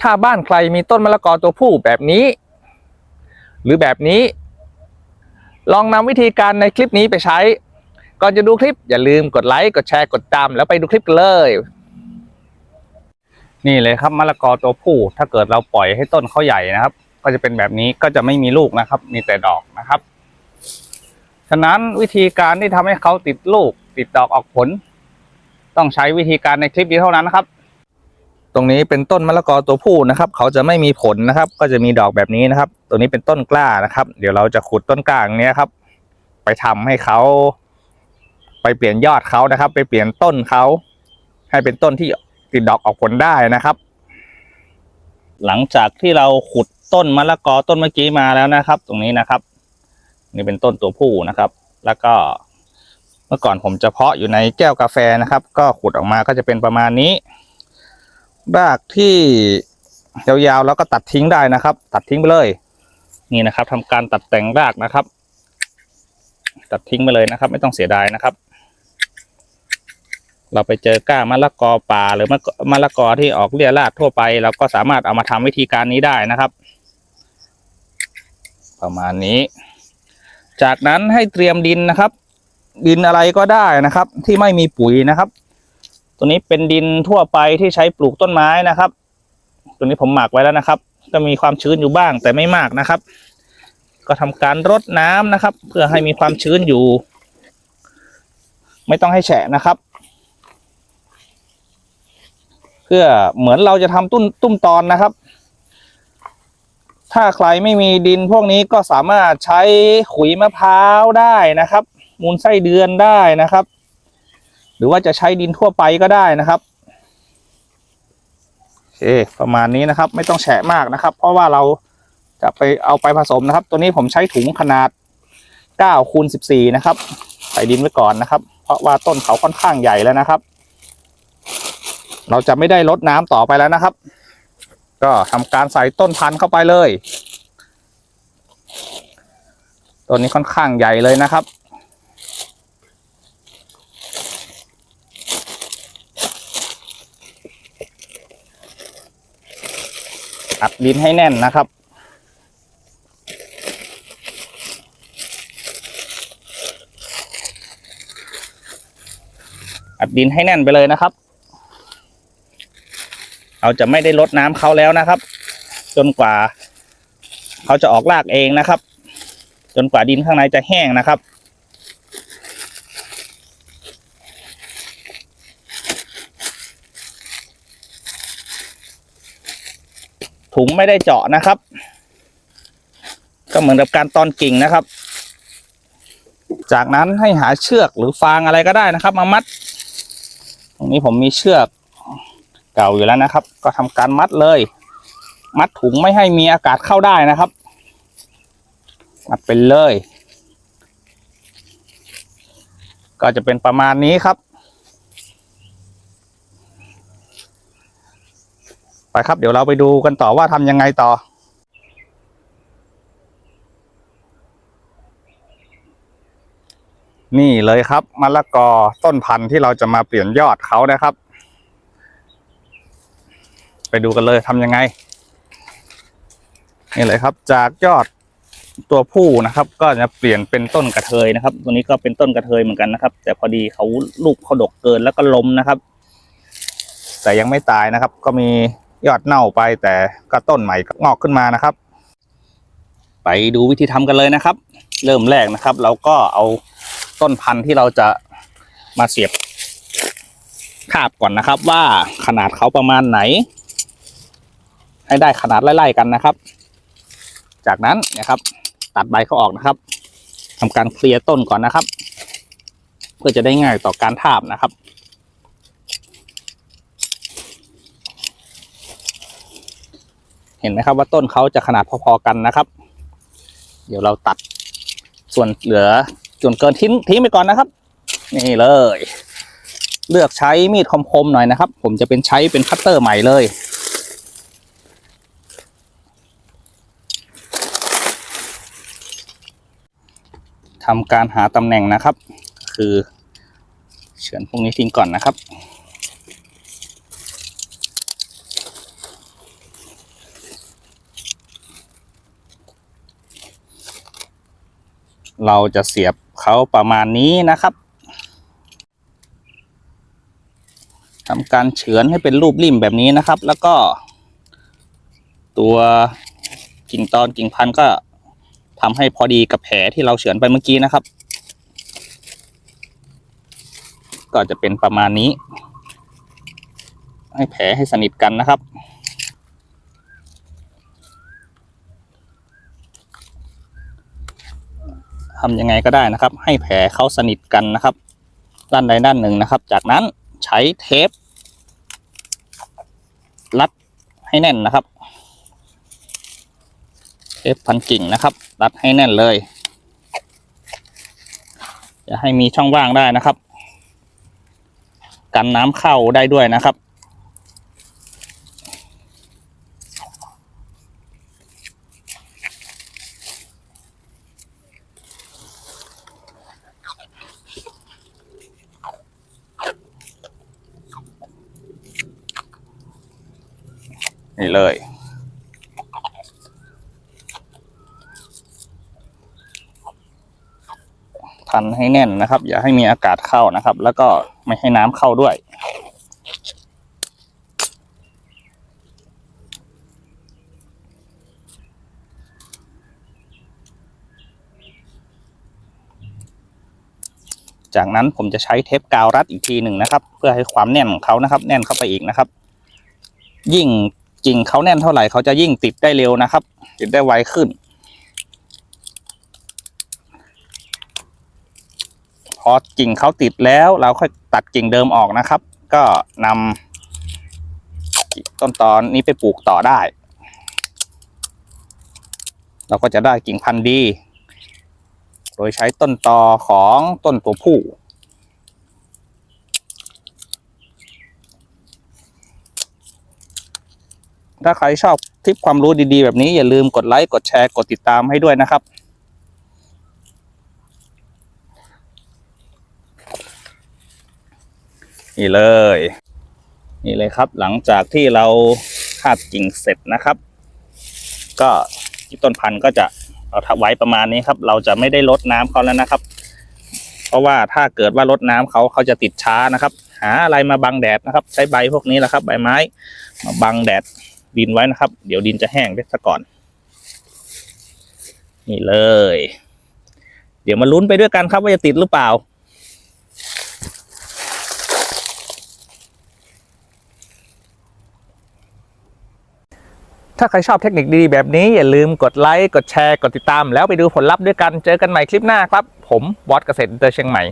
ถ้าบ้านใครมีต้นมะละกอตัวผู้แบบนี้ หรือแบบนี้ ลองนำวิธีการในคลิปนี้ไปใช้ ก่อนจะดูคลิปอย่าลืมกดไลค์กดแชร์กดตามแล้วไปดูคลิปกันเลย นี่เลยครับมะละกอตัวผู้ ถ้าเกิดเราปล่อยให้ต้นเขาใหญ่นะครับ ก็จะเป็นแบบนี้ก็จะไม่มีลูกนะครับ มีแต่ดอกนะครับฉะนั้นวิธีการที่ทำให้เขาติดลูกติดดอกออกผล ต้องใช้วิธีการในคลิปนี้เท่านั้นนะครับ ตรงนี้เป็นต้นมะละกอตัวผู้นะครับ เขาจะไม่มีผลนะครับ ก็จะมีดอกแบบนี้นะครับตัวนี้เป็นต้นกล้านะครับ เดี๋ยวเราจะขุดต้นกล้าอย่างเนี้ยครับ ไปทำให้เขา ไปเปลี่ยนยอดเขานะครับ ไปเปลี่ยนต้นเขาให้เป็นต้นที่ติดดอกออกผลได้นะครับ หลังจากที่เราขุดต้นมะละกอต้นเมื่อกี้มาแล้วนะครับ ตรงนี้นะครับ นี่เป็นต้นตัวผู้นะครับ แล้วก็เมื่อก่อนผมจะเพาะอยู่ในแก้วกาแฟนะครับ ก็ขุดออกมาก็จะเป็นประมาณนี้ รากที่ยาวๆแล้วก็ตัดทิ้งได้นะครับ ตัดทิ้งไปเลย นี่นะครับทำการตัดแต่งรากนะครับ ตัดทิ้งไปเลยนะครับ ไม่ต้องเสียดายนะครับ เราไปเจอก้ามะละกอป่าหรือมะมะละกอที่ออกเลี่ยราดทั่วไป เราก็สามารถเอามาทำวิธีการนี้ได้นะครับ ประมาณนี้ จากนั้นให้เตรียมดินนะครับ ดินอะไรก็ได้นะครับ ที่ไม่มีปุ๋ยนะครับ ตัวนี้เป็นดินทั่วไปที่ใช้ปลูกต้นไม้นะครับ ตัวนี้ผมหมักไว้แล้วนะครับ ก็มีความชื้นอยู่บ้างแต่ไม่มากนะครับ ก็ทำการรดน้ำนะครับ เพื่อให้มีความชื้นอยู่ ไม่ต้องให้แฉะนะครับ เพื่อเหมือนเราจะทำตุ้มตุ้มตอนนะครับ ถ้าใครไม่มีดินพวกนี้ก็สามารถใช้ขุยมะพร้าวได้นะครับ มูลไส้เดือนได้นะครับ หรือว่าจะใช้ดินทั่วไปก็ได้นะครับโอเคประมาณนี้นะครับ ไม่ต้องแฉะมากนะครับ เพราะว่าเราจะไปเอาไปผสมนะครับ ตัวนี้ผมใช้ถุงขนาด9คูณ14 นะครับ ใส่ดินไว้ก่อนนะครับ เพราะว่าต้นเขาค่อนข้างใหญ่แล้วนะครับ เราจะไม่ได้ลดน้ำต่อไปแล้วนะครับ ก็ทำการใส่ต้นพันธุ์เข้าไปเลยต้นนี้ค่อนข้างใหญ่เลยนะครับ อัดดินให้แน่นนะครับ อัดดินให้แน่นไปเลยนะครับ เราจะไม่ได้ลดน้ำเขาแล้วนะครับ จนกว่า เขาจะออกรากเองนะครับ จนกว่าดินข้างในจะแห้งนะครับ ถุงไม่ได้เจาะนะครับ ก็เหมือนกับการตอนกิ่งนะครับ จากนั้นให้หาเชือกหรือฟางอะไรก็ได้นะครับ มามัด ตรงนี้ผมมีเชือกเก่าอยู่แล้วนะครับ ก็ทำการมัดเลย มัดถุงไม่ให้มีอากาศเข้าได้นะครับมัดไปเลย ก็จะเป็นประมาณนี้ครับ ไปครับ เดี๋ยวเราไปดูกันต่อว่าทำยังไงต่อนี่เลยครับมะละกอต้นพันธุ์ที่เราจะมาเปลี่ยนยอดเขานะครับ ไปดูกันเลยทำยังไง นี่เลยครับ จากยอดตัวผู้นะครับ ก็จะเปลี่ยนเป็นต้นกระเทยนะครับ ตัวนี้ก็เป็นต้นกระเทยเหมือนกันนะครับ แต่พอดีเขาลูกเขาดกเกินแล้วก็ล้มนะครับ แต่ยังไม่ตายนะครับ ก็มี ยอดเน่าไปแต่ก็ต้นใหม่งอกขึ้นมานะครับ ไปดูวิธีทำกันเลยนะครับ เริ่มแรกนะครับ เราก็เอาต้นพันธุ์ที่เราจะมาเสียบคาบก่อนนะครับ ว่าขนาดเขาประมาณไหน ให้ได้ขนาดไล่ๆกันนะครับ จากนั้นนะครับ ตัดใบเขาออกนะครับทำการเคลียร์ต้นก่อนนะครับ เพื่อจะได้ง่ายต่อการทาบนะครับ เห็นไหมครับว่าต้นเขาจะขนาดพอๆกันนะครับ เดี๋ยวเราตัดส่วนเหลือส่วนเกินทิ้งทิ้งไปก่อนนะครับ นี่เลย เลือกใช้มีดคมๆหน่อยนะครับ ผมจะเป็นใช้เป็นคัตเตอร์ใหม่เลยทำการหาตำแหน่งนะครับ คือเฉือนพวกนี้ทิ้งก่อนนะครับ เราจะเสียบเขาประมาณนี้นะครับทำการเฉือนให้เป็นรูปริ่มแบบนี้นะครับ แล้วก็ ตัวกิ่งตอนกิ่งพันก็ทำให้พอดีกับแผลที่เราเฉือนไปเมื่อกี้นะครับ ก็จะเป็นประมาณนี้ ให้แผลให้สนิทกันนะครับ ทำยังไงก็ได้นะครับ ให้แผลเขาสนิทกันนะครับ ด้านใดด้านหนึ่งนะครับ จากนั้นใช้เทป รัดให้แน่นนะครับ เทปพันกิ่งนะครับ รัดให้แน่นเลยอย่าให้มีช่องว่างได้นะครับ กันน้ำเข้าได้ด้วยนะครับ นี่เลย พันให้แน่นนะครับ อย่าให้มีอากาศเข้านะครับ แล้วก็ไม่ให้น้ำเข้าด้วยจากนั้นผมจะใช้เทปกาวรัดอีกทีหนึ่งนะครับ เพื่อให้ความแน่นของเขานะครับ แน่นเข้าไปอีกนะครับ ยิ่ง กิ่งเขาแน่นเท่าไหร่เขาจะยิ่งติดได้เร็วนะครับ ติดได้ไวขึ้น พอกิ่งเขาติดแล้วเราค่อยตัดกิ่งเดิมออกนะครับ ก็นำต้นตอนนี้ไปปลูกต่อได้ เราก็จะได้กิ่งพันธุ์ดี โดยใช้ต้นตอของต้นตัวผู้ ถ้าใครชอบคลิปความรู้ดีๆ แบบนี้อย่าลืมกดไลค์กดแชร์กดติดตามให้ด้วยนะครับ นี่เลย นี่เลยครับ หลังจากที่เราคาดกิ่งเสร็จนะครับ ก็ต้นพันธุ์ก็จะเอาไว้ประมาณนี้ครับ เราจะไม่ได้ลดน้ำเขาแล้วนะครับ เพราะว่าถ้าเกิดว่าลดน้ำเขาเขาจะติดช้านะครับ หาอะไรมาบังแดดนะครับ ใช้ใบพวกนี้แหละครับ ใบไม้มาบังแดด ดินไว้นะครับ เดี๋ยวดินจะแห้งไปซะก่อน นี่เลย เดี๋ยวมาลุ้นไปด้วยกันครับว่าจะติดหรือเปล่า ถ้าใครชอบเทคนิคดีๆแบบนี้อย่าลืมกดไลค์ กดแชร์ กดติดตาม แล้วไปดูผลลัพธ์ด้วยกัน เจอกันใหม่คลิปหน้าครับ ผมบอสเกษตรเตอร์เชียงใหม่